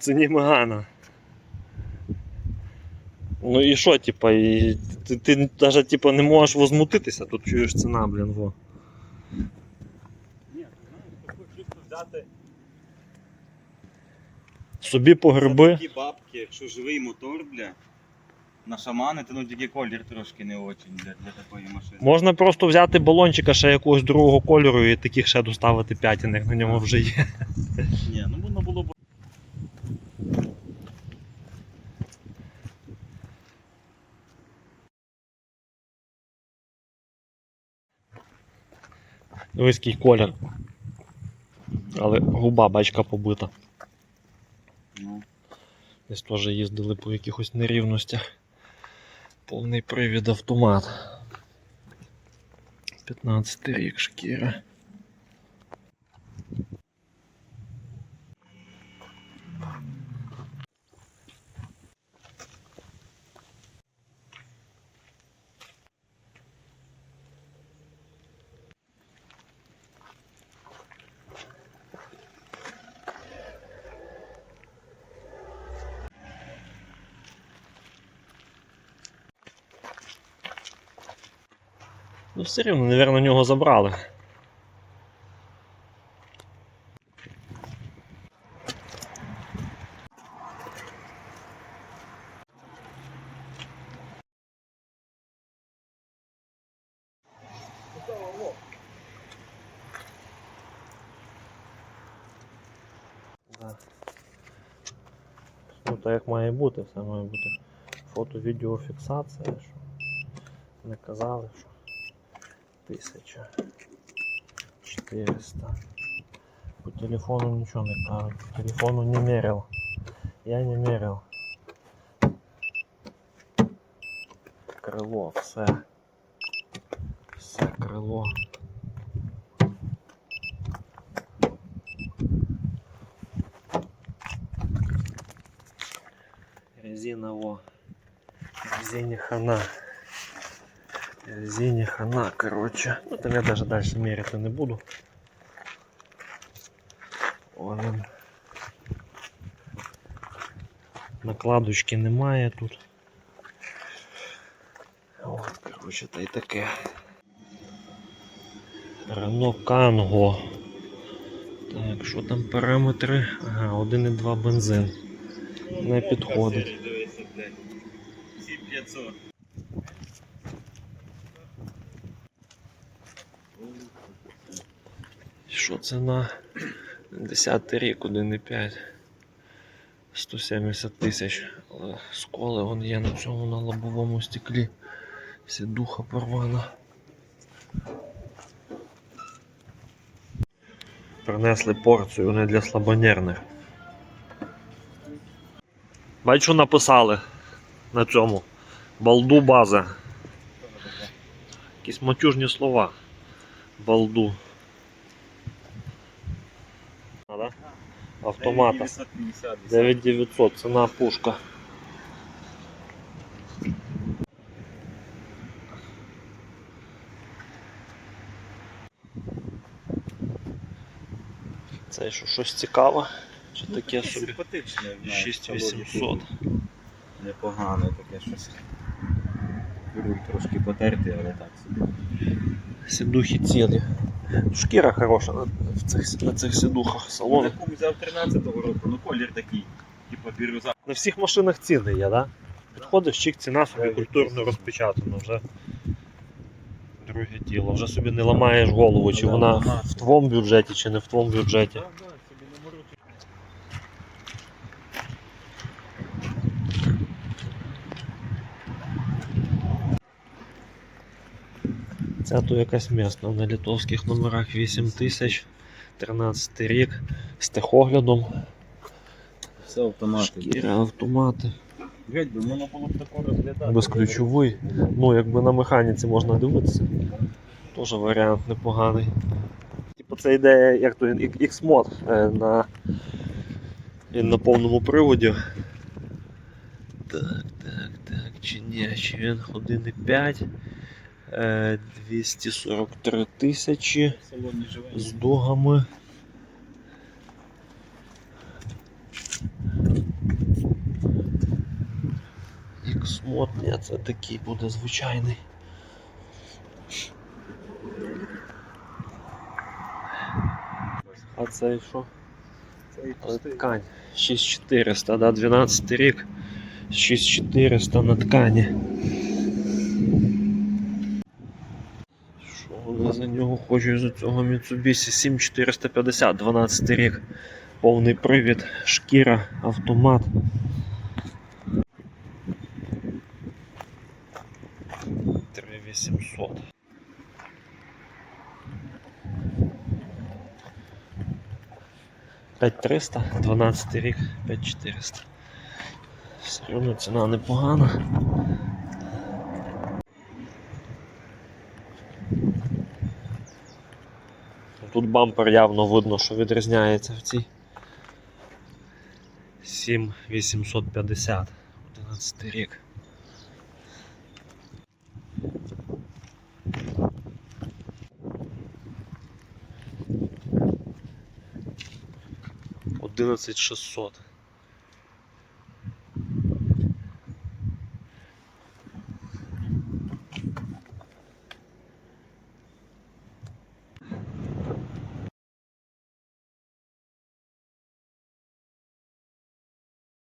ціні Мегана. Ну і що, типа, і ти, ти навіть типа, не можеш возмутитися, тут чуєш ціна, блін, во. Ні, також чисто взяти Собі по гриби. такі бабки, якщо живий мотор, бля, нашаманити, ну тільки колір трошки не очень для, для такої машини. Можна просто взяти балончика ще якогось другого кольору і таких ще доставити п'ятінних на ньому вже є. Ні, ну воно було б. Який колір. Але губа бачка побита. Ну, Десь теж їздили по якихось нерівностях. Повний привід автомат. 15 рік шкіра. Ну все рівно, мабуть, нього забрали. Ну так як має бути, все має бути фото-відеофіксація, що не казали, що тисяча 400. По телефону нічого не кажуть, по телефону не мерил. Я не мерил. Крило, все. Все крило. Резина во. Резине хана. Резине хана, короче. Ну там я даже дальше мерить не буду. Вон він. Накладочки немає тут. От, короче, та й таке. Renault Kangoo. Так, що там параметри? Ага, 1,2 бензин. Не підходить. 7500. Що це на 10 рік, 1,5. 170 тисяч. Але сколи вон є на цьому на лобовому стеклі. Сідуха порвана. Принесли порцію не для слабонервних. Бачу, написали на цьому. Балду база. Якісь матюжні слова. Балду. А, да? Автомата. 9900, ціна пушка. Це що, щось цікаве? Чи Ну, таке собі? Симпатичне. знаєш, 6800. Непогано таке щось. Руль трошки потертий, але так собі. Сідухи цілі. Шкіра хороша на, в цих, на цих сідухах. Салон. Таку взяв 13-го року, ну колір такий, типу бірюза. На всіх машинах ціни є, да? Підходиш, чик, ціна собі культурно розпечатана вже. Друге діло. Вже собі не ламаєш голову, чи вона вона- в твоєму бюджеті, чи не в твоєму бюджеті. Так, так, собі не морочиш. Ця то якась місна на литовських номерах 8000, 13 рік, з техоглядом, Все автомати. шкіра, автомати, Геть би, воно було б тако розглядати. безключовий. Ну, якби на механіці можна дивитися. Теж варіант непоганий. Типу це йде як то X-мод е, на, на повному приводі. Так, так, так, чи ні, чи він 1,5. Е, 243 тисячі з догами. Іксмод, ні, це такий буде звичайний. А це і що? Це ткань. 6400, да, 12 рік, 6400 на ткані. Вони за нього хочуть за цього Mitsubishi 7450, 12 рік. Повний привід, шкіра, автомат. Три 800. П'ять 300, 12 рік, 5400. Все одно ціна непогана. Тут бампер явно видно, що відрізняється в цій 7850, 11 рік. Одинадцять шістсот.